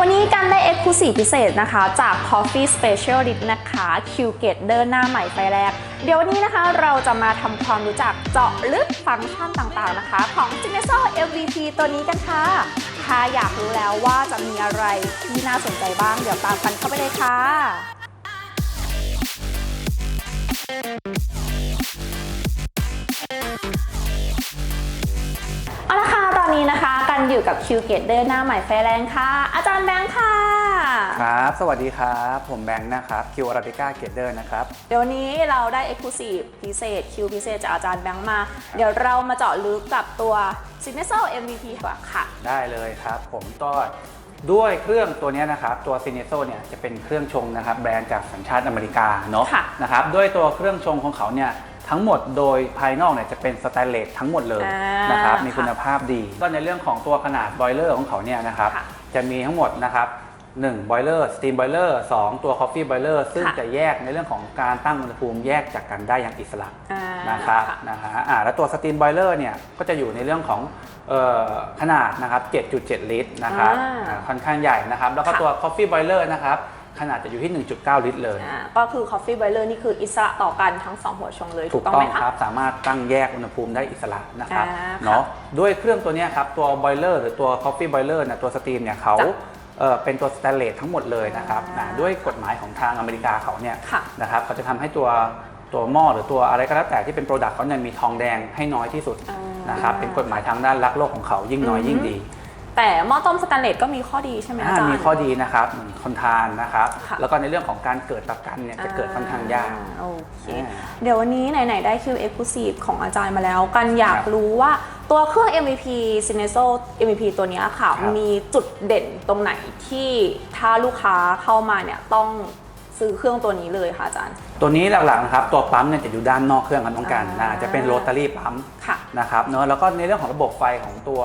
วันนี้การได้ Exclusive พิเศษนะคะ จาก Coffee Specialist นะคะคิวเกตเดินหน้าใหม่ไฟแรก เดี๋ยววันนี้นะคะเราจะมาทำความรู้จักเจาะลึกฟังก์ชันต่างๆนะคะ ของ g e n a t u r e MVP ตัวนี้กันค่ะ ถ้าอยากรู้แล้วว่าจะมีอะไรที่น่าสนใจบ้าง เดี๋ยวตามกันเข้าไปเลยค่ะ อยู่กับคิวเกตเดอร์หน้าใหม่ไฟแรงค่ะ อาจารย์แบงค์ค่ะ ครับ สวัสดีครับ ผมแบงค์นะครับคิวอาราบิก้าเกตเดอร์นะครับ เดี๋ยวนี้เราได้ Exclusive พิเศษคิวพิเศษจากอาจารย์แบงค์มา เดี๋ยวเรามาเจาะลึกกับตัว Signature MVP กว่าค่ะ ได้เลยครับ ผมก็ด้วยเครื่องตัวเนี้ยนะครับตัวซีเนโซเนี่ยจะเป็นเครื่องชงนะครับแบรนด์จากสัญชาติอเมริกาเนาะค่ะนะครับด้วยตัวเครื่องชงของเขาเนี่ย ทั้งหมดโดยภายนอกเนี่ยจะเป็นสแตนเลสทั้งหมดเลยอ่านนะครับมีค่ะคุณภาพดี ก็ในเรื่องของตัวขนาดบอยเลอร์ของเขาเนี่ยนะครับค่ะจะมีทั้งหมดนะครับ1บอยเลอร์สตีมบอยเลอร์2ตัวคอฟฟี่บอยเลอร์ซึ่งค่ะ จะแยกในเรื่องของการตั้งอุณหภูมิแยกจากกันได้อย่างอิสระ อ่า นะครับค่ะนะฮะอ่าแล้วตัวสต e ีมบอยเลอร์เนี่ยก็จะอยู่ในเรื่องของเอ่อขนาดนะครับ 7.7 ลิตรนะครับอ่าอ่าค่อนข้างใหญ่นะครับ แล้วก็ค่ะตัว Coffee Boiler นะครับ ขนาดจะอยู่ที่ 1.9 ลิตรเลย อ่าก็คือ Coffee Boiler นี่คืออิสระต่อกันทั้งสองหัวชงเลยถูถูกกต้องต้อไหมงคะครับ สามารถตั้งแยกอุณหภูมิได้อิสระนะครับอ่าค่ะเนาะด้วยเครื่องตัวเนี้ยครับ ตัว Boiler หรือตัว Coffee Boiler เนี่ยตัวสต e ีมเนี่ยเขาจ้ะเอ่อเป็นตัวสแตนเลสทั้งหมดเลยนะครับอ่านะด้วยกฎหมายของทางอเมริกาเขาเนี่ยค่ะ นะครับเขาจะทำให้ตัวตัวหม้อหรือตัวอะไรก็แล้วแต่ที่เป็นโปรดักต์เขาเนี่ยมีทองแดงให้น้อยที่สุดอ่านนะครับเป็นกฎหมายทางด้านรักโลกของเขายิ่งน้อยอือฮึยิ่งดี แต่หม้อต้มสแตนเลสก็มีข้อดีใช่ไหมอาอ่าจารย์ มีข้อดีนะครับเหมือนคนทานนะครับ ค่ะ แล้วก็ในเรื่องของการเกิดตะกันเนี่ยจะเกิดค่อนข้างยาก อ่โอเค อ่าเดี๋ยววันนี้ไหน ๆ ได้ Q Exclusive ของอาจารย์มาแล้ว กันอยากครับรู้ว่าตัวเครื่อง MVP s i n e s o MVP ตัวเนี้ยค่ะ ครับ มีจุดเด่นตรงไหนที่ถ้าลูกค้าเข้ามาเนี่ยต้อง ซื้อเครื่องตัวนี้เลยค่ะอาจารย์ ตัวนี้หลักๆนะครับตัวปั๊มเนี่ยจะอยู่ด้านนอกเครื่องครับน้องกันอ่านะจะเป็นโรตารี่ปั๊มค่ะนะครับเนอะแล้วก็ในเรื่องของระบบไฟของตัว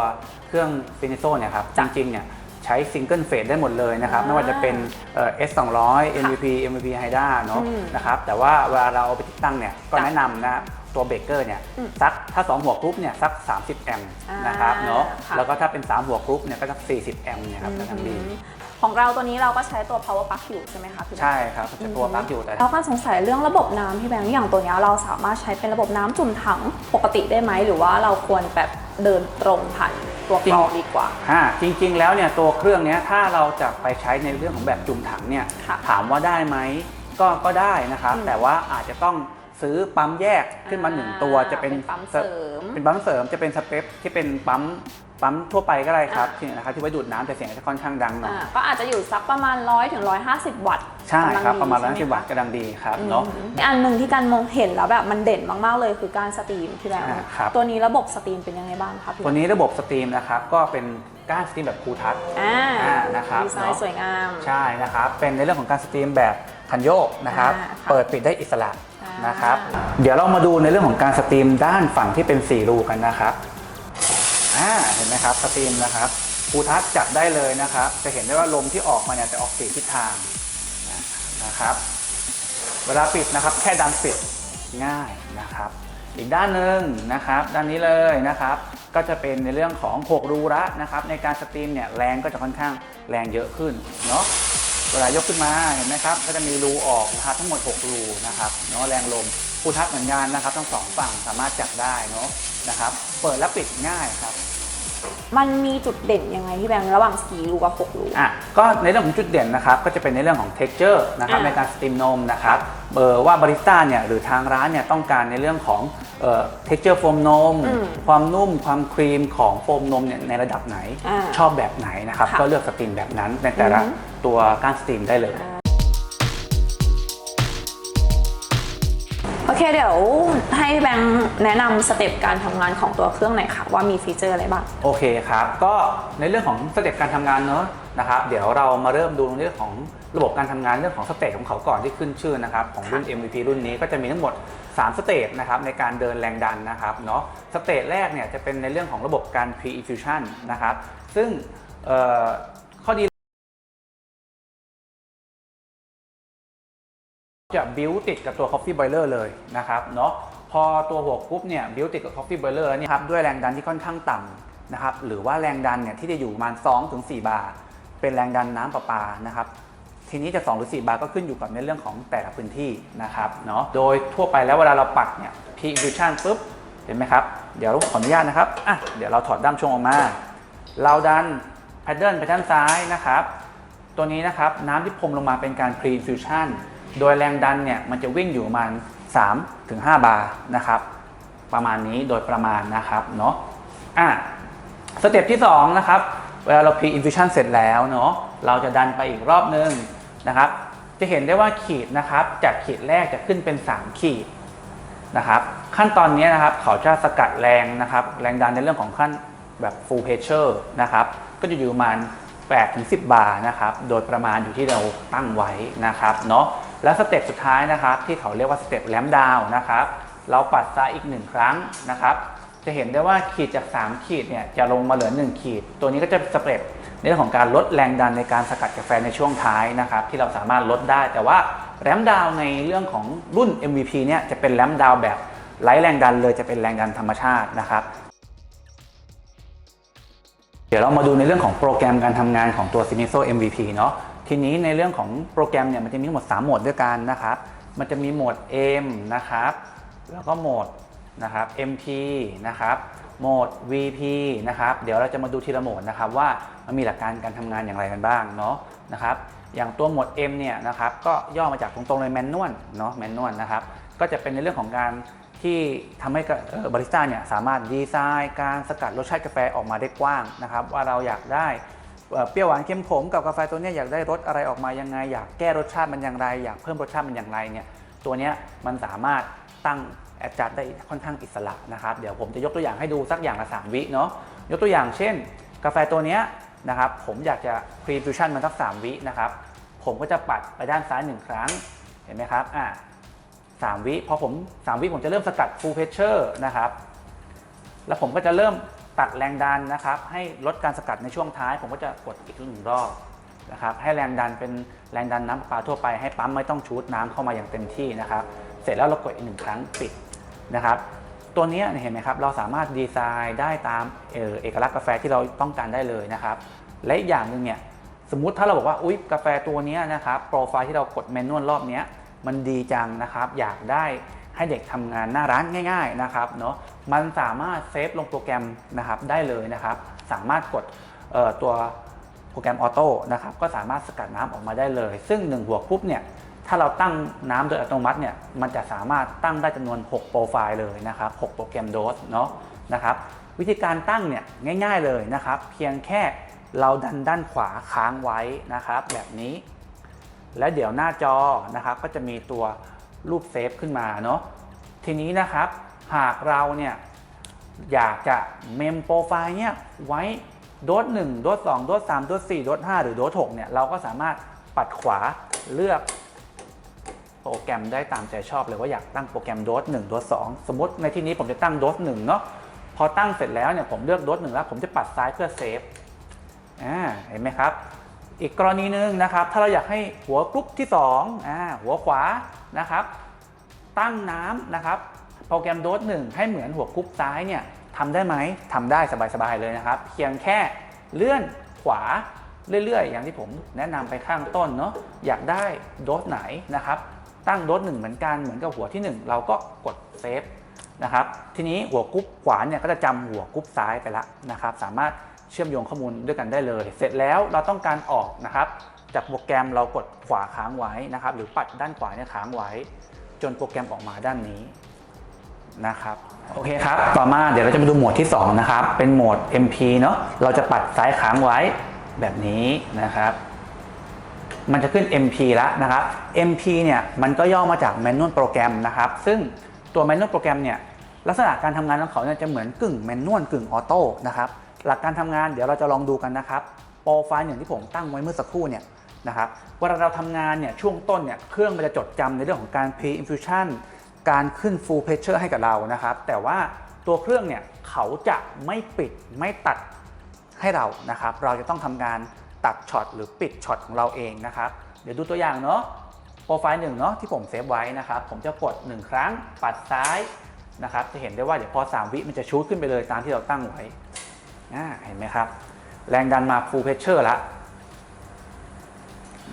เครื่องฟินิโซเนี่ยครับจจ้ะริงๆเนี่ยใช้ซิงเกิลเฟสได้หมดเลยนะครับอ่าไม่ว่าจะเป็นเอ่อ S 2 0 0 MVP MVP HIDA เนอะอืมนะครับแต่ว่าเวลาเราเอาไปติดตั้งเนี่ยก็จ้ะแนะนำนะตัวเบรกเกอร์เนี่ยอืมสักถ้า 2 หัวกรุ๊ปเนี่ยสัก 30 แอมป์อ่านนะครับเนาะค่ะแล้วก็ถ้าเป็น 3 หัวกรุ๊ปเนี่ยก็สัก 40 แอมป์เนี่ยครับก็ทำดีอืม ของเราตัวนี้เราก็ใช้ตัว power plug อยู่ใช่ไหมคะพี่แบงค์ ใช่ครับจะตัวปลั๊กอยู่แต่ แล้วก็สงสัยเรื่องระบบน้ำพี่แบงค์อย่างตัวเนี้ยเราสามารถใช้เป็นระบบน้ำจุ่มถังปกติได้ไหมหรือว่าเราควรแบบเดินตรงผ่านตัวกรองดีกว่า อ่าจริงๆ แล้วเนี่ยตัวเครื่องเนี้ยถ้าเราจะไปใช้ในเรื่องของแบบจุ่มถังเนี่ยค่ะถามว่าได้ไหมก็ก็ได้นะครับ อืมแต่ว่าอาจจะต้องซื้อปั๊มแยกขึ้นมาหนึ่งตัวอ่าจะเป็นเป็นปั๊มเสริม เป็นปั๊มเสริมจะเป็นสเปคที่เป็นปั๊ม ปั๊มทั่วไปก็ได้ครับอ่าที่นะครับที่ไว้ดูดน้ำแต่เสียงจะค่อนข้างดังหน่อย อ่าก็อาจจะอยู่สักประมาณ 100ถึง150 วัตต์ใช่ครับกำลังดีประมาณใช่ร้อยไหสิบวัตต์คะกำลังดีครับอืมเนาะอีกอันหนึ่งที่การมองเห็นแล้วแบบมันเด่นมากๆเลยคือการสตรีมพี่แบงค์ใช่ครับ ตัวนี้ระบบสตรีมเป็นยังไงบ้างครับพี่ตัวนี้ระบบสตรีมนะครับก็เป็นก้านสตรีมแบบคูทัช อ่าอ่านะครับดีไซน์เนอะ สวยงาม ใช่นะครับเป็นในเรื่องของการสตรีมแบบคันโยกนะครับอ่าค่ะเปิดปิดได้อิสระอ่าน นะครับ เดี๋ยวเรามาดูในเรื่องของการสตรีมด้านฝั่งที่เป็น 4 รูกันนะครับ อ่าเห็นไหมครับสตรีมนะครับภูทัศจับได้เลยนะครับ จะเห็นได้ว่าลมที่ออกมาเนี่ยจะออกสีทิศทางนะครับ เวลาปิดนะครับ แค่ดันปิดง่ายนะครับ อีกด้านหนึ่งนะครับ ด้านนี้เลยนะครับ ก็จะเป็นในเรื่องของ6รูละนะครับ ในการสตรีมเนี่ยแรงก็จะค่อนข้างแรงเยอะขึ้นเนาะเวลายกขึ้นมาเห็นไหมครับ ก็จะมีรูออกนะครับทั้งหมด 6 รูนะครับเนาะแรงลม ภูทัศน์เหมือนกันนะครับทั้งสองฝั่งสามารถจับได้เนาะนะครับ เปิดและปิดง่ายครับ มันมีจุดเด่นยังไงพี่แบงค์ระหว่างสีรูกับหกรู อะก็ในเรื่องของจุดเด่นนะครับก็จะเป็นในเรื่องของ texture นะครับอ่าในการสตรีมนมนะครับเออว่าบาริสต้าเนี่ยหรือทางร้านเนี่ยต้องการในเรื่องของเอ่อ texture โฟมนม อืมความนุ่มความครีมของโฟมนมเนี่ยในระดับไหน อ่าชอบแบบไหนนะครับค่ะก็เลือกสตรีมแบบนั้นในแต่ละอือฮึตัวการสตรีมได้เลย โอเคเดี๋ยวให้แบงค์แนะนำสเต็ปการทำงานของตัวเครื่องหน่อยค่ะ ว่ามีฟีเจอร์อะไรบ้าง โอเคครับ ก็ในเรื่องของสเต็ปการทำงานเนอะนะครับ เดี๋ยวเรามาเริ่มดูเรื่องของระบบการทำงานเรื่องของสเตจของเขาก่อนที่ขึ้นชื่อนะครับของรุ่น MVP รุ่นนี้ก็จะมีทั้งหมด 3 สเตจนะครับในการเดินแรงดันนะครับเนาะสเตจแรกเนี่ยจะเป็นในเรื่องของระบบการ pre-infusion นะครับซึ่ง จะบิวติดกับตัว Coffee Boiler เลยนะครับเนาะพอตัวหัวกรุ๊ปเนี่ยบิวติดกับ Coffee Boiler แล้วเนี่ยครับด้วยแรงดันที่ค่อนข้างต่ำนะครับหรือว่าแรงดันเนี่ยที่จะอยู่ประมาณ2ถึง4บาร์เป็นแรงดันน้ำประปานะครับทีนี้จะ 2 หรือ 4 บาร์ก็ขึ้นอยู่กับในเรื่องของแต่ละพื้นที่นะครับเนาะโดยทั่วไปแล้วเวลาเราปัดเนี่ย P infusion ปุ๊บเห็นไหมครับ เดี๋ยวขออนุญาตนะครับอะเดี๋ยวเราถอดด้ามช่วงออกมา เราดันแพดเดิลไปด้านซ้ายนะครับตัวนี้นะครับน้ำที่พรมลงมาเป็นการ pre infusion โดยแรงดันเนี่ยมันจะวิ่งอยู่ประมาณ3ถึง5บาร์นะครับ ประมาณนี้โดยประมาณนะครับเนาะอะสเต็ปที่2นะครับเวลาเรา pre infusion เสร็จแล้วเนาะเราจะดันไปอีกรอบนึงนะครับจะเห็นได้ว่าขีดนะครับจากขีดแรกจะขึ้นเป็น 3 ขีดนะครับขั้นตอนนี้นะครับเขาจะสกัดแรงนะครับแรงดันในเรื่องของขั้นแบบ full pressure นะครับก็จะอยู่ประมาณ8ถึง10 บาร์นะครับโดยประมาณอยู่ที่เราตั้งไว้นะครับเนาะ และสเต็ปสุดท้ายนะครับ ที่เขาเรียกว่าสเต็ปแลมดาวนะครับ เราปัดซ้ายอีกหนึ่งครั้งนะครับ จะเห็นได้ว่าขีดจาก 3 ขีดเนี่ยจะลงมาเหลือ 1 ขีด ตัวนี้ก็จะสเต็ปในเรื่องของการลดแรงดันในการสกัดกาแฟในช่วงท้ายนะครับ ที่เราสามารถลดได้ แต่ว่าแรมดาวในเรื่องของรุ่น MVP เนี่ยจะเป็นแรมดาวแบบไร้แรงดันเลยจะเป็นแรงดันธรรมชาตินะครับเดี๋ยวเรามาดูในเรื่องของโปรแกรมการทำงานของตัว Simiso MVP เนาะ ทีนี้ในเรื่องของโปรแกรมเนี่ยมันจะมีทั้งหมด 3 โหมดด้วยกันนะครับ มันจะมีโหมด M นะครับ แล้วก็โหมดนะครับ MP นะครับโหมด VP นะครับ เดี๋ยวเราจะมาดูทีละโหมดนะครับว่ามันมีหลักการการทำงานอย่างไรกันบ้างเนาะนะครับ อย่างตัวโหมด M เนี่ยนะครับก็ย่อมาจากตรงๆเลยแมนนวลเนาะแมนนวลนะครับ ก็จะเป็นในเรื่องของการที่ทำให้บเอ่อบาริสต้าเนี่ยสามารถดีไซน์การสกัดรสชาติกาแฟออกมาได้กว้างนะครับ ว่าเราอยากได้ เปรี้ยวหวานเค็มขมกับกาแฟตัวนี้อยากได้รสอะไรออกมายังไง อยากแก้รสชาติมันอย่างไร อยากเพิ่มรสชาติมันอย่างไรเนี่ยตัวนี้มันสามารถตั้งแอดจัดได้ค่อนข้างอิสระนะครับเดี๋ยวผมจะยกตัวอย่างให้ดูสักอย่างละ3วิเนาะยกตัวอย่างเช่น กาแฟตัวนี้นะครับผมอยากจะ pre fusion มันสัก3วินะครับผมก็จะปัดไปด้านซ้าย1ครั้งเห็นไหมครับอ่า3วิพอผม3วิผมจะเริ่มสกัด full pressure นะครับแล้วผมก็จะเริ่ม ตัดแรงดันนะครับ ให้ลดการสกัดในช่วงท้าย ผมก็จะกดอีกหนึ่งรอบนะครับ ให้แรงดันเป็นแรงดันน้ำประปาทั่วไปให้ปั๊มไม่ต้องชูดน้ำเข้ามาอย่างเต็มที่นะครับ เสร็จแล้วเรากดอีกหนึ่งครั้งปิดนะครับ ตัวนี้เห็นไหมครับ เราสามารถดีไซน์ได้ตามเอเอกลักษณ์กาแฟที่เราต้องการได้เลยนะครับ และอีกอย่างหนึ่งเนี่ยสมมุติถ้าเราบอกว่าอุ๊ยกาแฟตัวนี้นะครับโปรไฟล์ที่เรากดเมนวลรอบนี้มันดีจังนะครับ อยากได้ ให้เด็กทำงานหน้าร้านง่าย ๆนะครับเนาะมันสามารถเซฟลงโปรแกรมนะครับได้เลยนะครับ สามารถกดตัวโปรแกรมออโต้นะครับก็สามารถสกัดน้ำออกมาได้เลย ซึ่ง 1 หัวปุ๊บเนี่ยถ้าเราตั้งน้ำโดยอัตโนมัติเนี่ยมันจะสามารถตั้งได้จำนวน 6 โปรไฟล์เลยนะครับ6โปรแกรมโดสเนาะนะครับวิธีการตั้งเนี่ยง่าย ๆเลยนะครับ เพียงแค่เราดันด้านขวาค้างไว้นะครับ แบบนี้ แล้วเดี๋ยวหน้าจอนะครับก็จะมีตัว รูปเซฟขึ้นมาเนาะทีนี้นะครับหากเราเนี่ยอยากจะเมมโปรไฟล์เนี่ยไว้โดส1โดส2โดส3โดส4โดส5หรือโดส6เนี่ยเราก็สามารถปัดขวาเลือกโปรแกรมได้ตามใจชอบเลยว่าอยากตั้งโปรแกรมโดส1โดส2สมมติในที่นี้ผมจะตั้งโดส1เนาะพอตั้งเสร็จแล้วเนี่ยผมเลือกโดส1แล้วผมจะปัดซ้ายเพื่อเซฟอ่าเห็นไหมครับ อีกกรณีหนึ่งนะครับ ถ้าเราอยากให้หัวกรุ๊ปที่2อ่าหัวขวานะครับ ตั้งน้ำนะครับโปรแกรมโดสหนึ่งให้เหมือนหัวกรุ๊ปซ้ายเนี่ยทำได้ไหมทำได้สบายๆเลยนะครับเพียงแค่เลื่อนขวาเรื่อยๆ อย่างที่ผมแนะนำไปข้างต้นเนาะอยากได้โดสไหนนะครับ ตั้งโดสหนึ่งเหมือนกันเหมือนกับหัวที่ 1 เราก็กดเซฟนะครับทีนี้หัวกรุ๊ปขวาเนี่ยก็จะจำหัวกรุ๊ปซ้ายไปละนะครับ สามารถ เชื่อมโยงข้อมูลด้วยกันได้เลย เสร็จแล้วเราต้องการออกนะครับจากโปรแกรมเรากดขวาค้างไว้นะครับ หรือปัดด้านขวาเนี่ยค้างไว้ จนโปรแกรมออกมาด้านนี้นะครับโอเคครับ ต่อมาเดี๋ยวเราจะมาดูโหมดที่ 2 นะครับ เป็นโหมด MP เนาะเราจะปัดซ้ายค้างไว้แบบนี้นะครับ มันจะขึ้น MP แล้วนะครับ MP เนี่ยมันก็ย่อมาจาก Manual โปรแกรมนะครับ ซึ่งตัว Manual โปรแกรมเนี่ยลักษณะการทำงานของเขาเนี่ยจะเหมือนกึ่ง Manual กึ่งออโต้นะครับ หลักการทำงานเดี๋ยวเราจะลองดูกันนะครับโปรไฟล์อย่างที่ผมตั้งไว้เมื่อสักครู่เนี่ยนะครับเวลาเราทำงานเนี่ยช่วงต้นเนี่ยเครื่องมันจะจดจำในเรื่องของการ pre infusion การขึ้น full pressure ให้กับเรานะครับ แต่ว่าตัวเครื่องเนี่ยเขาจะไม่ปิดไม่ตัดให้เรานะครับ เราจะต้องทำงานตัดช็อตหรือปิดช็อตของเราเองนะครับ เดี๋ยวดูตัวอย่างเนาะโปรไฟล์หนึ่งเนาะที่ผมเซฟไว้นะครับ ผมจะกด 1 ครั้งปัดซ้ายนะครับ จะเห็นได้ว่าเดี๋ยวพอ 3 วิมันจะชูดขึ้นไปเลยตามที่เราตั้งไว้ เห็นไหมครับ แรงดันมา full pressure แล้ว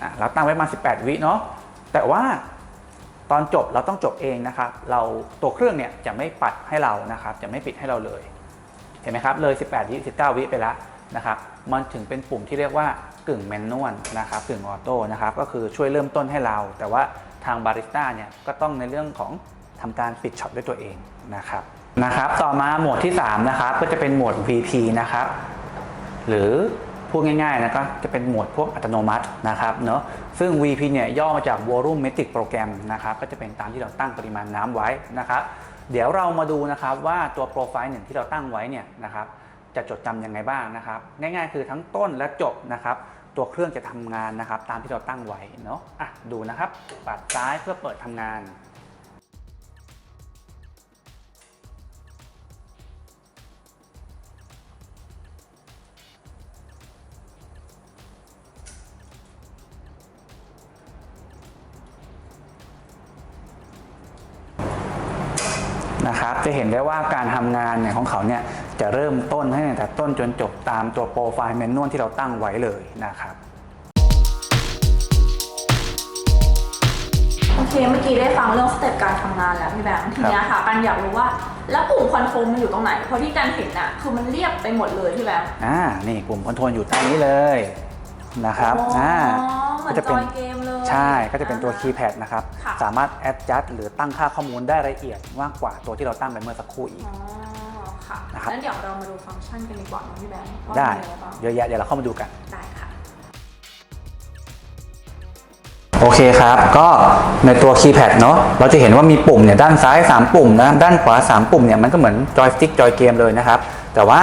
อะเราตั้งไว้มา 18 วิเนาะแต่ว่าตอนจบเราต้องจบเองนะครับ เราตัวเครื่องเนี่ยจะไม่ปัดให้เรานะครับ จะไม่ปิดให้เราเลย เห็นไหมครับเลย 18 วิ 19 วิไปแล้วนะครับ มันถึงเป็นปุ่มที่เรียกว่ากึ่งแมนนวลนะครับกึ่งออโต้นะครับ ก็คือช่วยเริ่มต้นให้เรา แต่ว่าทางบาริสต้าเนี่ยก็ต้องในเรื่องของทำการปิดช็อตด้วยตัวเองนะครับ นะครับ ต่อมาโหมดที่3นะครับก็จะเป็นโหมด VP นะครับ หรือพูดง่ายๆนะก็จะเป็นโหมดพวกอัตโนมัตินะครับเนาะซึ่ง VP เนี่ยย่อมาจาก Volumetric Program นะครับก็จะเป็นตามที่เราตั้งปริมาณน้ำไว้นะครับ เดี๋ยวเรามาดูนะครับว่าตัวโปรไฟล์หนึ่งที่เราตั้งไว้เนี่ยนะครับจะจดจำยังไงบ้างนะครับ ง่ายๆคือทั้งต้นและจบนะครับตัวเครื่องจะทำงานนะครับ ตามที่เราตั้งไว้เนาะอะดูนะครับ ปัดซ้ายเพื่อเปิดทำงาน จะเห็นได้ว่าการทำงานเนี่ยของเขาเนี่ยจะเริ่มต้นให้ตั้งแต่ต้นจนจบตามตัวโปรไฟล์แมนนวลที่เราตั้งไว้เลยนะครับโอเคเมื่อกี้ได้ฟังเรื่องสเต็ปการทำงานแล้วพี่แบงค์ทีเนี้ยค่ะกันอยากรู้ว่าแล้วปุ่มคอนโทรลมันอยู่ตรงไหนเพราะที่กันเห็นน่ะคือมันเรียบไปหมดเลยพี่แบงค์อ่านี่ปุ่มคอนโทรลอยู่ใต้นี้เลยนะครับอ๋ออ่อ่าเหมือนก็จะเป็นจอยเกมเลย ใช่ก็จะเป็นตัวคีย์แพดนะครับ ค่ะ สามารถ adjust หรือตั้งค่าข้อมูลได้ละเอียดมากกว่าตัวที่เราตั้งไปเมื่อสักครู่อีก อ๋อค่ะนะครับ งั้นเดี๋ยวเรามาดูฟังก์ชันกันดีกว่านะพี่แบงค์ว่าได้มีอะไรบ้างเยอะแยะเดี๋ยวเราเข้ามาดูกัน ได้ค่ะ โอเคครับ ก็ในตัวคีย์แพดเนาะเราจะเห็นว่ามีปุ่มเนี่ยด้านซ้าย 3 ปุ่มนะ ด้านขวา 3 ปุ่มเนี่ยมันก็เหมือนจอยสติ๊กจอยเกมเลยนะครับ แต่ว่า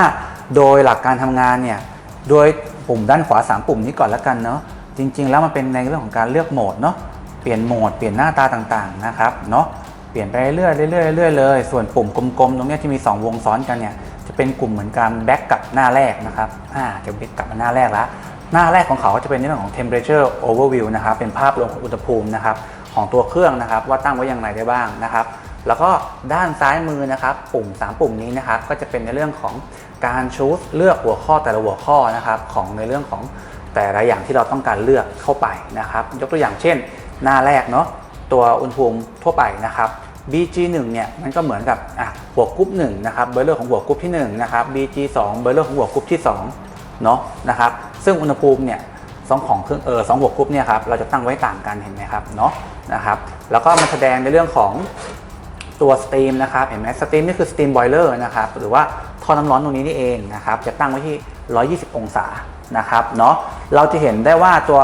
โดยหลักการทำงานเนี่ย โดยปุ่มด้านขวา 3 ปุ่มนี้ก่อนแล้วกันเนาะ จริง ๆ แล้วมันเป็นในเรื่องของการเลือกโหมดเนาะเปลี่ยนโหมดเปลี่ยนหน้าตาต่างๆนะครับเนาะเปลี่ยนไปเรื่อยๆเรื่อยๆเรื่อยๆเลย ส่วนปุ่มกลมๆตรงนี้ที่มี 2 วงซ้อนกันเนี่ยจะเป็นกลุ่มเหมือนการแบ็กกับหน้าแรกนะครับอ่าจะแบ็กกลับมาหน้าแรกแล้วหน้าแรกของเขาก็จะเป็นในเรื่องของ temperature overview นะครับเป็นภาพรวมของอุณหภูมินะครับของตัวเครื่องนะครับว่าตั้งไว้อย่างไรได้บ้างนะครับ แล้วก็ด้านซ้ายมือนะครับ ปุ่ม 3 ปุ่มนี้นะครับก็จะเป็นในเรื่องของการชูสเลือกหัวข้อแต่ละหัวข้อนะครับของในเรื่องของ แต่ละอย่างที่เราต้องการเลือกเข้าไปนะครับ ยกตัวอย่างเช่น หน้าแรกเนาะตัวอุณหภูมิทั่วไปนะครับ BG1 เนี่ยมันก็เหมือนกับหัวกรุ๊ป1นะครับเบอร์เลอร์ของหัวกรุ๊ปที่1นะครับ BG2 เบอร์เลอร์ของหัวกรุ๊ปที่2เนาะนะครับซึ่งอุณหภูมิเนี่ยสองของเครื่องเออสองหัวกรุ๊ปเนี่ยครับเราจะตั้งไว้ต่างกันเห็นไหมครับเนาะนะครับแล้วก็มันแสดงในเรื่องของตัวสตรีมนะครับเห็นไหมสตรีมนี่คือสตรีมบอยเลอร์นะครับหรือว่าท่อน้ำร้อนตรงนี้นี่เองนะครับจะตั้งไว้ที่ 120 องศา นะครับเนาะเราจะเห็นได้ว่าตัว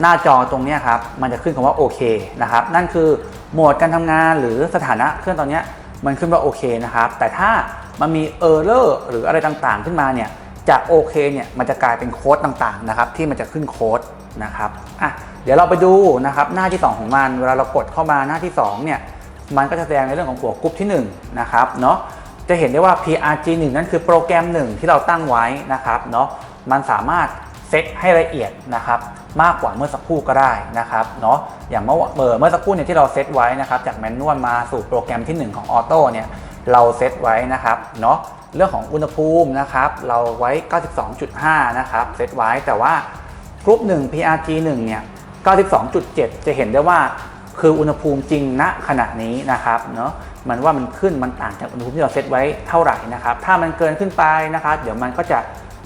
หน้าจอตรงนี้ครับมันจะขึ้นคำว่าโอเคนะครับนั่นคือโหมดการทำงานหรือสถานะเครื่องตอนนี้มันขึ้นว่าโอเคนะครับแต่ถ้ามันมีเออร์เลอร์หรืออะไรต่างๆ ขึ้นมาเนี่ยจากโอเคเนี่ยมันจะกลายเป็นโค้ดต่างๆนะครับที่มันจะขึ้นโค้ดนะครับอะเดี๋ยวเราไปดูนะครับหน้าที่ 2 ของมัน เวลาเรากดเข้ามาหน้าที่2เนี่ยมันก็จะแสดงในเรื่องของหัวกรุ๊ปที่1นะครับเนาะจะเห็นได้ว่า PRG1 นั่นคือโปรแกรมหนึ่งที่เราตั้งไว้นะครับเนาะ มันสามารถเซตให้ละเอียดนะครับมากกว่าเมื่อสักครู่ก็ได้นะครับเนาะอย่างเมื่อเมื่อเมื่อสักครู่เนี่ยที่เราเซตไว้นะครับจากแมนนวลมาสู่โปรแกรมที่ 1 ของออโต้เนี่ยเราเซตไว้นะครับเนาะเรื่องของอุณหภูมินะครับเราไว้ 92.5 นะครับเซตไว้แต่ว่ากรุ๊ป1 PRG 1 เนี่ย 92.7 จะเห็นได้ว่าคืออุณหภูมิจริงณขณะนี้นะครับเนาะมันว่ามันขึ้นมันต่างจากอุณหภูมิที่เราเซตไว้เท่าไหร่นะครับถ้ามันเกินขึ้นไปนะครับ เดี๋ยวมันก็จะ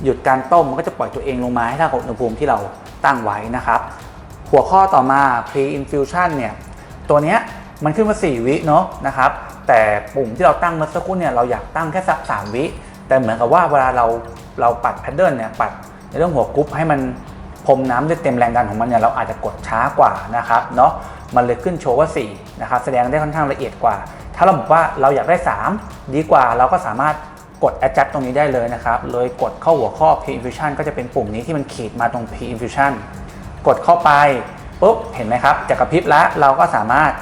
หยุดการต้มมันก็จะปล่อยตัวเองลงมาให้เท่ากับอุณหภูมิที่เราตั้งไว้นะครับ หัวข้อต่อมา pre infusion เนี่ยตัวเนี้ยมันขึ้นมา 4 วิเนาะนะครับ แต่ปุ่มที่เราตั้งเมื่อสักครู่เนี่ยเราอยากตั้งแค่สัก 3 วิ แต่เหมือนกับว่าเวลาเราเราปัดแพดเดิลเนี่ยปัดในเรื่องหัวกรุ๊ปให้มันพรมน้ำด้วยเต็มแรงดันของมันเนี่ยเราอาจจะกดช้ากว่านะครับเนาะมันเลยขึ้นโชว์ว่า 4 นะครับ แสดงได้ค่อนข้างละเอียดกว่า ถ้าเราบอกว่าเราอยากได้ 3 ดีกว่าเราก็สามารถ กด adjust ตรงนี้ได้เลยนะครับ เลยกดเข้าหัวข้อ pre infusion ก็จะเป็นปุ่มนี้ที่มันขีดมาตรง pre infusion กดเข้าไปปุ๊บเห็นไหมครับจะกระพริบแล้วเราก็สามารถ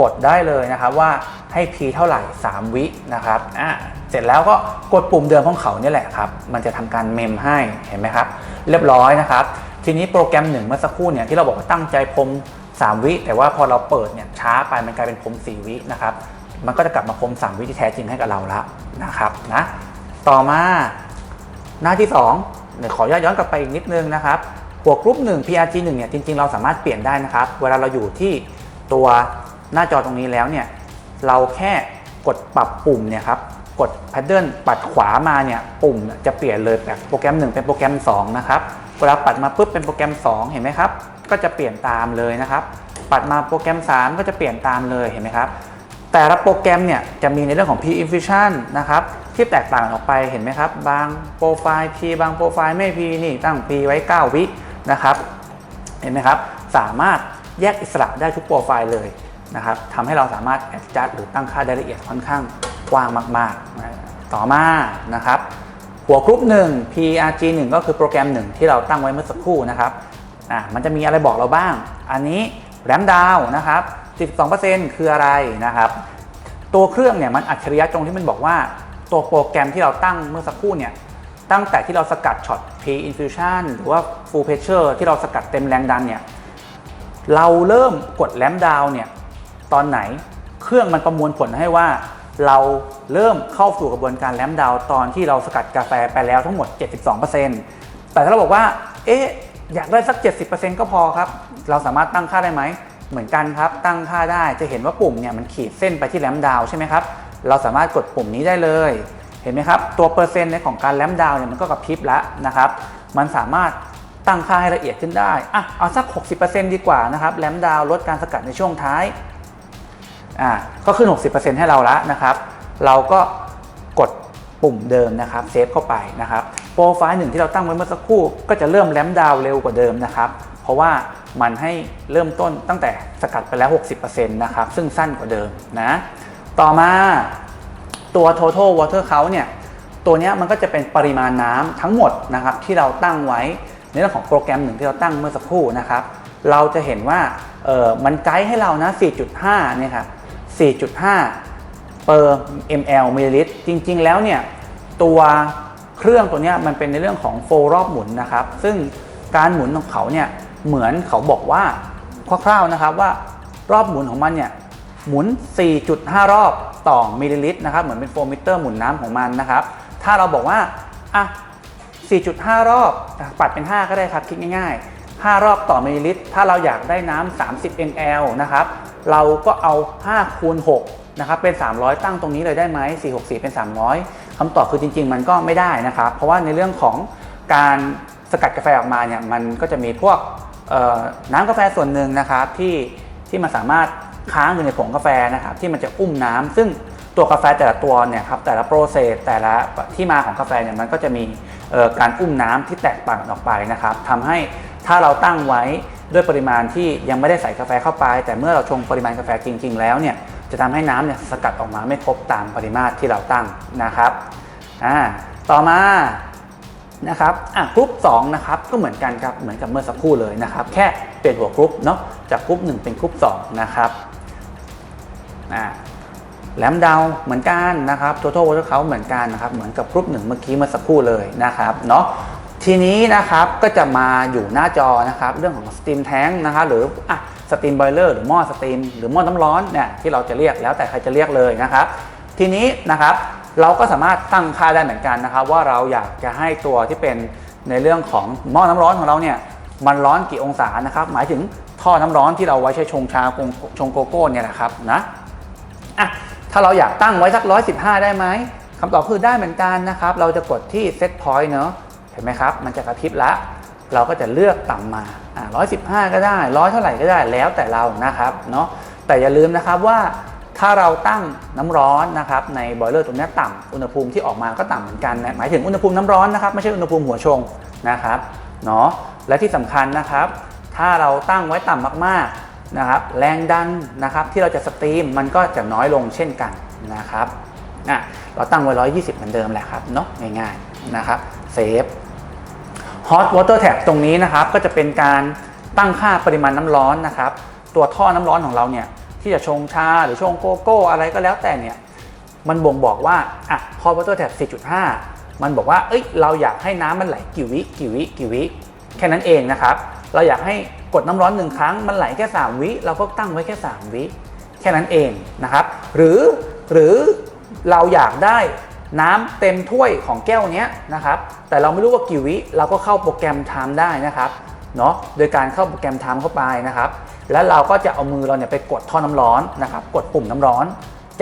กดได้เลยนะครับว่าให้ P เท่าไหร่ 3 วินะครับอะเสร็จแล้วก็กดปุ่มเดิมของเขาเนี่ยแหละครับ มันจะทำการเมมให้เห็นไหมครับ เรียบร้อยนะครับ ทีนี้โปรแกรมหนึ่งเมื่อสักครู่เนี่ยที่เราบอกว่าตั้งใจพรม3 วิ แต่ว่าพอเราเปิดเนี่ยช้าไปมันกลายเป็นพรม4 วินะครับ มันก็จะกลับมาพรม3วิที่แท้จริงให้กับเราแล้วนะครับนะต่อมาหน้าที่2เดี๋ยวขออนย้อนกลับไปอีกนิดนึงนะครับหัวกรุ๊ป1 PRG 1เนี่ยจริงๆ เราสามารถเปลี่ยนได้นะครับ เวลาเราอยู่ที่ตัวหน้าจอตรงนี้แล้วเนี่ยเราแค่กดปรับปุ่มเนี่ยครับกดแพดเดิลปัดขวามาเนี่ยปุ่มจะเปลี่ยนเลยจากโปรแกรม 1 เป็นโปรแกรม 2 นะครับเวลาปัดมาปุ๊บเป็นโปรแกรม 2 เห็นไหมครับ ก็จะเปลี่ยนตามเลยนะครับ ปัดมาโปรแกรม 3 ก็จะเปลี่ยนตามเลยเห็นไหมครับ แต่ละโปรแกรมเนี่ยจะมีในเรื่องของ P-Infusion นะครับที่แตกต่างออกไปเห็นไหมครับ บางโปรไฟล์ P บางโปรไฟล์ไม่ P นี่ตั้ง P ไว้ 9 วินะครับ เห็นไหมครับ สามารถแยกอิสระได้ทุกโปรไฟล์เลยนะครับทำให้เราสามารถ adjust หรือตั้งค่าได้ละเอียดค่อนข้างกว้างมากๆ ต่อมานะครับ หัวกรุ๊ป1 PRG 1 ก็คือโปรแกรม 1 ที่เราตั้งไว้เมื่อสักครู่นะครับอะมันจะมีอะไรบอกเราบ้าง อันนี้แรมดาวนะครับ 12%คืออะไรนะครับ ตัวเครื่องเนี่ยมันอัจฉริยะตรงที่มันบอกว่า ตัวโปรแกรมที่เราตั้งเมื่อสักครู่เนี่ยตั้งแต่ที่เราสกัดช็อต P infusion หรือว่า full pressure ที่เราสกัดเต็มแรงดันเนี่ยเราเริ่มกดแรมดาวเนี่ยตอนไหนเครื่องมันประมวลผลให้ว่าเราเริ่มเข้าสู่กระบวนการแรมดาวตอนที่เราสกัดกาแฟไปแล้วทั้งหมด 72%แต่ถ้าเราบอกว่า เอ๊ะ อยากได้สัก 70%ก็พอครับ เราสามารถตั้งค่าได้ไหม เหมือนกันครับตั้งค่าได้จะเห็นว่าปุ่มเนี่ยมันขีดเส้นไปที่แรมดาวใช่ไหมครับเราสามารถกดปุ่มนี้ได้เลย เห็นไหมครับ ตัวเปอร์เซ็นต์ในของการแรมดาวเนี่ยมันก็กระพริบแล้วนะครับ มันสามารถตั้งค่าให้ละเอียดขึ้นได้อะเอาสัก 60%ดีกว่านะครับแรมดาวลดการสกัดในช่วงท้ายอ่าก็ขึ้น 60%ให้เราล้วนะครับ เราก็กดปุ่มเดิมนะครับเซฟเข้าไปนะครับโปรไฟล์หนึ่งที่เราตั้งไว้เมื่อสักครู่ก็จะเริ่มแรมดาวเร็วกว่าเดิมนะครับ ราะว่ามันให้เริ่มต้นตั้งแต่สกัดไปแล้ว 60%นะครับ ซึ่งสั้นกว่าเดิมนะ ต่อมาตัว total water count เนี่ย ตัวเนี้ยมันก็จะเป็นปริมาณน้ำทั้งหมดนะครับที่เราตั้งไว้ในเรื่องของโปรแกรมหนึ่งที่เราตั้งเมื่อสักครู่นะครับ เราจะเห็นว่าเออมันไกด์ให้เรานะ 4.5 เนี่ยครับ 4.5 per ml มิลลิลิตร จริง ๆ แล้วเนี่ยตัวเครื่องตัวเนี้ยมันเป็นในเรื่องของโฟรอบหมุนนะครับ ซึ่งการหมุนของเขาเนี่ย เหมือนเขาบอกว่าคร่าวๆนะครับว่ารอบหมุนของมันเนี่ยหมุน 4.5 รอบต่อมิลลิลิตรนะครับ เหมือนเป็นโฟมิเตอร์หมุนน้ำของมันนะครับ ถ้าเราบอกว่าอะ4.5 รอบปัดเป็น 5 ก็ได้ครับคิดง่าย ๆ 5 รอบต่อมิลลิลิตร ถ้าเราอยากได้น้ำ30 ml นะครับ เราก็เอา 5 คูณ 6 นะครับ เป็น 300 ตั้งตรงนี้เลยได้ไหม464 เป็น 300คำตอบคือจริง ๆ มันก็ไม่ได้นะครับ เพราะว่าในเรื่องของการสกัดกาแฟออกมาเนี่ย มันก็จะมีพวก น้ำกาแฟส่วนหนึ่งนะครับที่ที่มันสามารถค้างอยู่ในผงกาแฟนะครับที่มันจะอุ้มน้ำซึ่งตัวกาแฟแต่ละตัวเนี่ยครับแต่ละโปรเซสแต่ละที่มาของกาแฟเนี่ยมันก็จะมีการอุ้มน้ำที่แตกต่างออกไปนะครับทำให้ถ้าเราตั้งไว้ด้วยปริมาณที่ยังไม่ได้ใส่กาแฟเข้าไป แต่เมื่อเราชงปริมาณกาแฟจริง ๆ แล้วเนี่ยจะทำให้น้ำเนี่ยสกัดออกมาไม่ครบตามปริมาตรที่เราตั้งนะครับอ่าต่อมา นะครับอะกรุ๊ป2นะครับก็เหมือนกันครับเหมือนกับเมื่อสักครู่เลยนะครับ แค่เปลี่ยนหัวกรุ๊ปเนาะจากกรุ๊ป1เป็นกรุ๊ป2นะครับอ่าแลมดาวเหมือนกันนะครับ total water count เหมือนกันนะครับเหมือนกับกรุ๊ป1เมื่อกี้เมื่อสักครู่เลยนะครับเนาะทีนี้นะครับก็จะมาอยู่หน้าจอนะครับเรื่องของ steam tank นะครับหรืออะ steam boiler หรือหม้อสตรีมหรือหม้อน้ำร้อนเนี่ยที่เราจะเรียกแล้วแต่ใครจะเรียกเลยนะครับ ทีนี้นะครับ เราก็สามารถตั้งค่าได้เหมือนกันนะครับ ว่าเราอยากจะให้ตัวที่เป็นในเรื่องของหม้อน้ำร้อนของเราเนี่ยมันร้อนกี่องศานะครับ หมายถึงท่อน้ำร้อนที่เราไว้ใช้ชงชาชงโกโก้เนี่ยนะครับนะอะถ้าเราอยากตั้งไว้สัก 115 ได้ไหมคำตอบคือได้เหมือนกันนะครับ เราจะกดที่ set point เนอะเห็นไหมครับ มันจะกระพริบละ เราก็จะเลือกต่ำมาอะ115 ก็ได้ร้อยเท่าไหร่ก็ได้แล้วแต่เรานะครับเนาะแต่อย่าลืมนะครับว่า ถ้าเราตั้งน้ำร้อนนะครับในบอยเลอร์ตรงนี้ต่ำอุณหภูมิที่ออกมาก็ต่ำเหมือนกันนะหมายถึงอุณหภูมิน้ำร้อนนะครับไม่ใช่อุณหภูมิหัวชงนะครับเนาะและที่สำคัญนะครับ ถ้าเราตั้งไว้ต่ำมากๆนะครับแรงดันนะครับที่เราจะสตรีมมันก็จะน้อยลงเช่นกันนะครับอะเราตั้งไว้ 120 เหมือนเดิมแหละครับเนาะง่ายๆนะครับเซฟ Hot Water Tap ตรงนี้นะครับก็จะเป็นการตั้งค่าปริมาณน้ำร้อนนะครับ ตัวท่อน้ำร้อนของเราเนี่ย ที่จะชงชาหรือชงโกโก้อะไรก็แล้วแต่เนี่ยมันบ่งบอกว่าอะ Hot Water Tap 4.5 มันบอกว่าเอ้ยเราอยากให้น้ำมันไหลกี่วิกี่วิกี่วิแค่นั้นเองนะครับ เราอยากให้กดน้ำร้อนหนึ่งครั้งมันไหลแค่ 3 วิเราก็ตั้งไว้แค่ 3 วิแค่นั้นเองนะครับ หรือหรือเราอยากได้น้ำเต็มถ้วยของแก้วเนี้ยนะครับ แต่เราไม่รู้ว่ากี่วิเราก็เข้าโปรแกรม time ได้นะครับ เนาะโดยการเข้าโปรแกรม time เข้าไปนะครับ แล้วเราก็จะเอามือเราเนี่ยไปกดท่อน้ำร้อนนะครับ กดปุ่มน้ำร้อน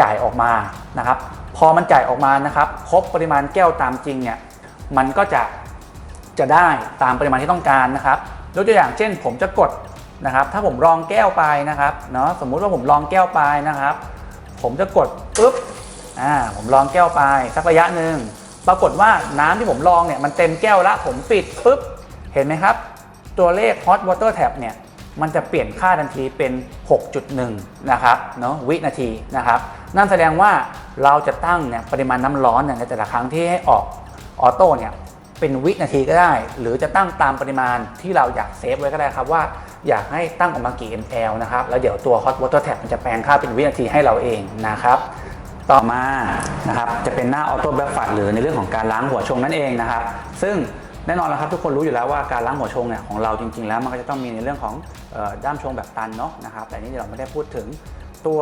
จ่ายออกมานะครับ พอมันจ่ายออกมานะครับครบปริมาณแก้วตามจริงเนี่ยมันก็จะจะได้ตามปริมาณที่ต้องการนะครับยกตัวอย่างเช่น ผมจะกดนะครับ ถ้าผมรองแก้วไปนะครับเนาะสมมุติว่าผมรองแก้วไปนะครับ ผมจะกดปุ๊บอ่าผมรองแก้วไปสักระยะหนึ่งปรากฏว่าน้ำที่ผมรองเนี่ยมันเต็มแก้วละผมปิดปุ๊บเห็นไหมครับ ตัวเลข hot water tap เนี่ยมันจะเปลี่ยนค่าทันทีเป็น 6.1 นะครับเนาะวินาทีนะครับ นั่นแสดงว่าเราจะตั้งเนี่ยปริมาณน้ำร้อนเนี่ยในแต่ละครั้งที่ให้ออกออโต้เนี่ยเป็นวินาทีก็ได้ หรือจะตั้งตามปริมาณที่เราอยากเซฟไว้ก็ได้ครับว่าอยากให้ตั้งออกมากี่ ml นะครับ แล้วเดี๋ยวตัว hot water tap มันจะแปลงค่าเป็นวินาทีให้เราเองนะครับต่อมานะครับจะเป็นหน้าออโต้แบ็กฟัดหรือในเรื่องของการล้างหัวชงนั่นเองนะครับ ซึ่ง แน่นอนแล้วครับทุกคนรู้อยู่แล้วว่าการล้างหัวชงเนี่ยของเราจริง ๆ แล้วมันก็จะต้องมีในเรื่องของออด้ามชงแบบตันเนาะนะครับแต่นี่เราไม่ได้พูดถึงตัว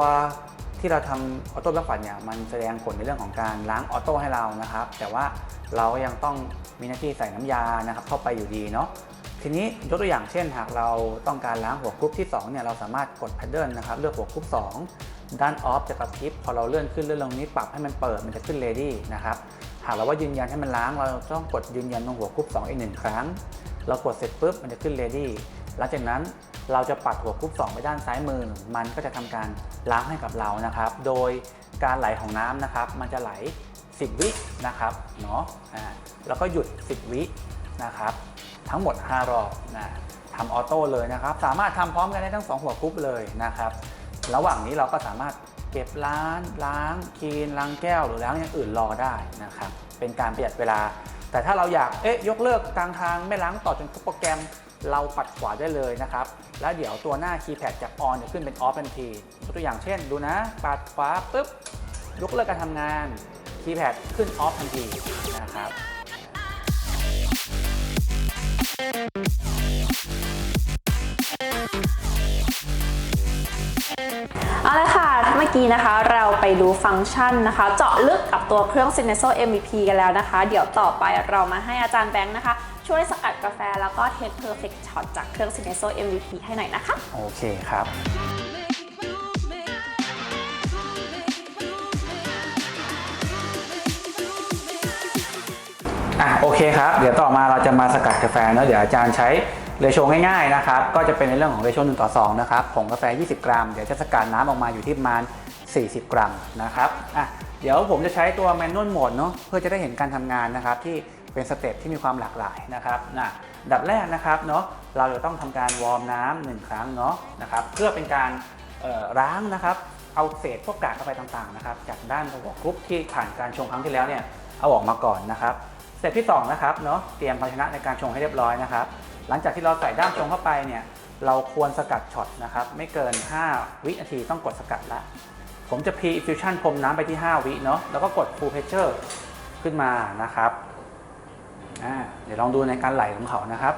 ที่เราทำออโต้แบ็กฟัดเนี่ยมันแสดงผลในเรื่องของการล้างออโต้ให้เรานะครับ แต่ว่าเรายังต้องมีหน้าที่ใส่น้ำยานะครับเข้าไปอยู่ดีเนาะทีนี้ยกตัวอย่างเช่น หากเราต้องการล้างหัวกรุ๊ปที่2เนี่ยเราสามารถกดแพดเดิลนะครับเลือกหัวกรุ๊ป2ด้านออฟจะกระพริบพอเราเลื่อนขึ้นเลื่อนลงนี้ปรับให้มันเปิดมันจะขึ้น ready นะครับ หากเราว่ายืนยันให้มันล้าง เราต้องกดยืนยันตรงหัวกรุ๊ป2อีกหนึ่งครั้ง เรากดเสร็จปุ๊บมันจะขึ้น ready หลังจากนั้นเราจะปัดหัวกรุ๊ป2ไปด้านซ้ายมือ มันก็จะทำการล้างให้กับเรานะครับ โดยการไหลของน้ำนะครับ มันจะไหล 10 วินะครับเนาะอ่าแล้วก็หยุด 10 วินะครับ ทั้งหมด 5 รอบนะทำออโต้เลยนะครับ สามารถทำพร้อมกันได้ทั้ง 2 หัวกรุ๊ปเลยนะครับ ระหว่างนี้เราก็สามารถเก็บล้างล้างคลีนล้างแก้วหรือล้างอย่างอื่นรอได้นะครับ เป็นการประหยัดเวลา แต่ถ้าเราอยากเอ๊ะยกเลิกกลางทางไม่ล้างต่อจนครบโปรแกรมเราปัดขวาได้เลยนะครับ แล้วเดี๋ยวตัวหน้าคีย์แพดจากออนจะขึ้นเป็นออฟทันทีตัวอย่างเช่น ดูนะ ปัดขวาปุ๊บยกเลิกการทำงานคีย์แพดขึ้นออฟทันทีนะครับ เอาละค่ะ เมื่อกี้นะคะเราไปดูฟังก์ชันนะคะ เจาะลึกกับตัวเครื่อง Syneso MVP กันแล้วนะคะ เดี๋ยวต่อไปเรามาให้อาจารย์แบงค์นะคะ ช่วยสกัดกาแฟแล้วก็เทส perfect shot จากเครื่อง Syneso MVP ให้หน่อยนะคะ โอเคครับอะโอเคครับ เดี๋ยวต่อมาเราจะมาสกัดกาแฟเนอะเดี๋ยวอาจารย์ใช้ เรโชง่ายๆนะครับก็จะเป็นในเรื่องของเรโช1ต่อ2นะครับผงกาแฟ 20 กรัม เดี๋ยวจะสกัดน้ำออกมาอยู่ที่ประมาณ 40 กรัมนะครับอะเดี๋ยวผมจะใช้ตัวแมนนวลโหมดเนาะเพื่อจะได้เห็นการทำงานนะครับที่เป็นสเต็ปที่มีความหลากหลายนะครับนะดับแรกนะครับเนาะเราจะต้องทำการวอร์มน้ำหนึ่งครั้งเนาะนะครับเพื่อเป็นการล้างนะครับเอาเศษพวกกากกาแฟต่างๆนะครับจากด้านตัวกรุ๊ปที่ผ่านการชงครั้งที่แล้วเนี่ยเอาออกมาก่อนนะครับเสเต็ปที่2นะครับเนาะเตรียมภาชนะในการชงให้เรียบร้อยนะครับ หลังจากที่เราใส่ด้ามชงเข้าไปเนี่ยเราควรสกัดช็อตนะครับไม่เกิน 5 วินาทีต้องกดสกัดละ ผมจะ pre infusion พรมน้ำไปที่ 5 วิเนาะแล้วก็กด full pressure ขึ้นมานะครับอ่าเดี๋ยวลองดูในการไหลของเขานะครับ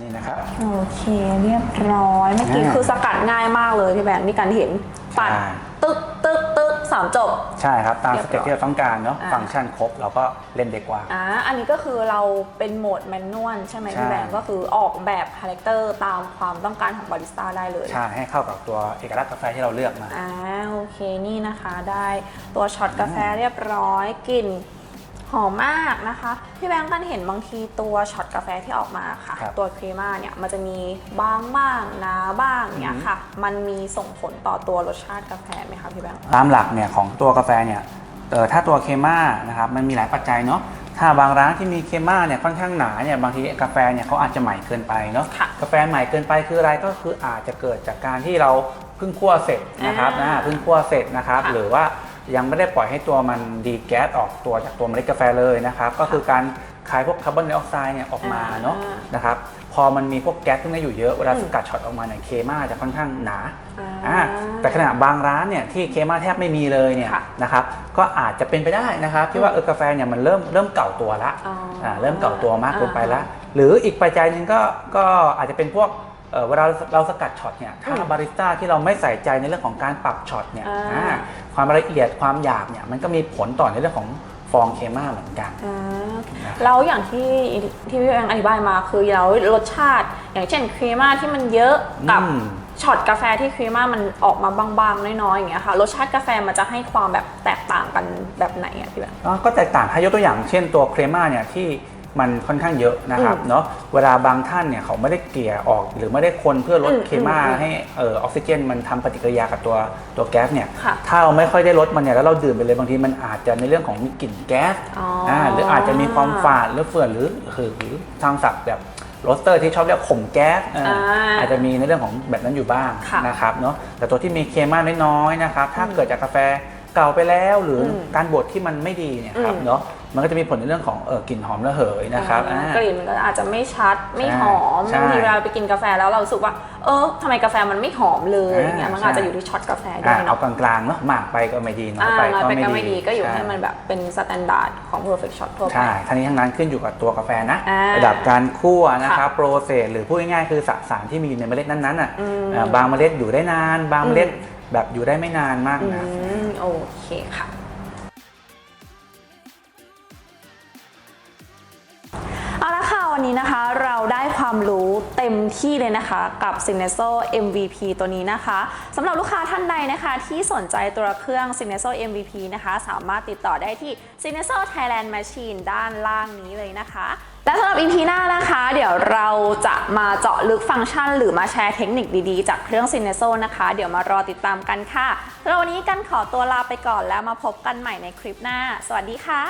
นี่นะครับโอเคเรียบร้อยเมื่อกี้อ่คือสกัดง่ายมากเลยพี่แบงค์มีการเห็น ปัดใช่ตึกตึกตึกสามจบ ใช่ครับ ตามเรีสยบร้อยเต็ปที่เราต้องการเนาะอ่า ฟังก์ชันครบเราก็เล่นได้กว่าอ่าอันนี้ก็คือเราเป็นโหมดแมนนวลใช่ไหมใช่พี่แบงค์ก็คือออกแบบคาแรคเตอร์ตามความต้องการของบาริสต้าได้เลย ใช่ให้เข้ากับตัวเอกลักษณ์กาแฟที่เราเลือกมา อ่าโอเคนี่นะคะได้ตัวช็อตกาแฟเรียบร้อยกลิ่น หอมมากนะคะ พี่แบงค์กันเห็นบางทีตัวช็อตกาแฟที่ออกมาค่ะ ครับตัวครีม่าเนี่ยมันจะมีบางบ้างหนาบ้างเนี่ยค่ะ มันมีส่งผลต่อตัวรสชาติกาแฟไหมคะพี่แบงค์ ตามหลักเนี่ยของตัวกาแฟเนี่ยเอ่อถ้าตัวเคม่านะครับมันมีหลายปัจจัยเนาะถ้าบางร้านที่มีเคม่าเนี่ยค่อนข้างหนาเนี่ยบางทีกาแฟเนี่ยเขาอาจจะใหม่เกินไปเนาะค่ะกาแฟใหม่เกินไปคืออะไรก็คืออาจจะเกิดจากการที่เราเพิ่งคั่วเสร็จนะครับอ่า นะเพิ่งคั่วเสร็จนะครับค่ะหรือว่า ยังไม่ได้ปล่อยให้ตัวมันดีแก๊สออกตัวจากตัวเมล็ดกาแฟเลยนะครับก็คือการคายพวกคาร์บอนไดออกไซด์เนี่ยออกมาอ่าเนาะนะครับพอมันมีพวกแก๊สพวกนี้อยู่เยอะเวลาอืมสกัดช็อตออกมาเนี่ยเคมาจะค่อนข้างหนาอ่าอ่าแต่ขณะบางร้านเนี่ยที่เคมาแทบไม่มีเลยเนี่ยค่ะนะครับก็อาจจะเป็นไปได้นะครับที่ว่าเออกาแฟเนี่ยมันเริ่มเริ่มเก่าตัวละอ๋ออ่าเริ่มเก่าตัวมากเกินไปละอ่าหรืออีกปัจจัยหนึ่งก็ก็อาจจะเป็นพวก เอ่อเวลาเราสกัดช็อตเนี่ยถ้าอืมบาริสต้าที่เราไม่ใส่ใจในเรื่องของการปรับช็อตเนี่ยอ่าอ่าความละเอียดความหยาบเนี่ยมันก็มีผลต่อในเรื่องของฟองเคมาเหมือนกันอ่าแล้วอย่างที่ที่พี่แบงค์อธิบายมาคือแล้วรสชาติ อย่างเช่นครีม่าที่มันเยอะกับอืมช็อตกาแฟที่ครีม่ามันออกมาบางๆ น้อยๆอย่างเงี้ยค่ะรสชาติกาแฟมันจะให้ความแบบแตกต่างกันแบบไหนอะพี่แบงค์อ๋อก็แตกต่างให้ยกตัวอย่างเช่นตัวเครม่าเนี่ยที่ มันค่อนข้างเยอะนะครับอืมเนาะเวลาบางท่านเนี่ยเขาไม่ได้เกลี่ยออกหรือไม่ได้คนเพื่อลดอืมเคม่าอืมให้เออออกซิเจน มันทำปฏิกิริยากับตัวตัวแก๊สเนี่ยค่ะถ้าเราไม่ค่อยได้ลดมันเนี่ยแล้วเราดื่มไปเลยบางทีมันอาจจะในเรื่องของมีกลิ่นแก๊สอ๋ออ่าหรืออาจจะมีความฝาดหรือเฟื่อนหรือคือหรือทางศัพท์แบบโรสเตอร์ที่ชอบเรียกข่มแก๊สเอออาอาจจะมีในเรื่องของแบบนั้นอยู่บ้างค่ะนะครับเนาะแต่ตัวที่มีเคม่าน้อยๆนะครับถ้าเกิดจากกาแฟเก่าไปแล้วหรืออมการบดที่มันไม่ดีเนี่ยครับอืมเนาะ มันก็จะมีผลในเรื่องของเออกลิ่นหอมระเหยนะครับอ่าอ่า กลิ่นมันก็อาจจะไม่ชัดไม่หอมใช่บางทีเวลาไปกินกาแฟแล้วเรารู้สึกว่า เออทำไมกาแฟมันไม่หอมเลยอ่าอย่างเงี้ยมันใช่อาจจะอยู่ที่ช็อตกาแฟด้วอ่ายเอาเนาะกลางๆเนาะมากไปก็ไม่ดีน้อยอ่าไปน้อยก็ไปไม่ก็ดีไม่ดีก็อยู่ช่ ให้มันแบบเป็นสแตนดาร์ดของ perfect shot ทั่วไป ใช่ ทั้งนี้ทั้งนั้นขึ้นอยู่กับตัวกาแฟนะ อ่าระดับการคั่วนะครับค่ะโปรเซสหรือพูดง่ายๆคือสสารที่มีอยู่ในเมล็ดนั้นๆอะอืมอ่าบางเมล็ดอยู่ได้นาน บางเมล็ดอืมแบบอยู่ได้ไม่นานมากอืนะ มโอเคค่ะ วันนี้นะคะเราได้ความรู้เต็มที่เลยนะคะกับ s i n e s o MVP ตัวนี้นะคะสำหรับลูกค้าท่านใดนะคะที่สนใจตัวเครื่อง s i n e s o MVP นะคะสามารถติดต่อได้ที่ s i n e s o Thailand Machine ด้านล่างนี้เลยนะคะ และสำหรับ EP หน้านะคะ เดี๋ยวเราจะมาเจาะลึกฟังก์ชัน หรือมาแชร์เทคนิคดีๆ จากเครื่อง s i n e s o นะคะ เดี๋ยวมารอติดตามกันค่ะสำหรับวันนี้กันขอตัวลาไปก่อนแล้วมาพบกันใหม่ในคลิปหน้า สวัสดีค่ะ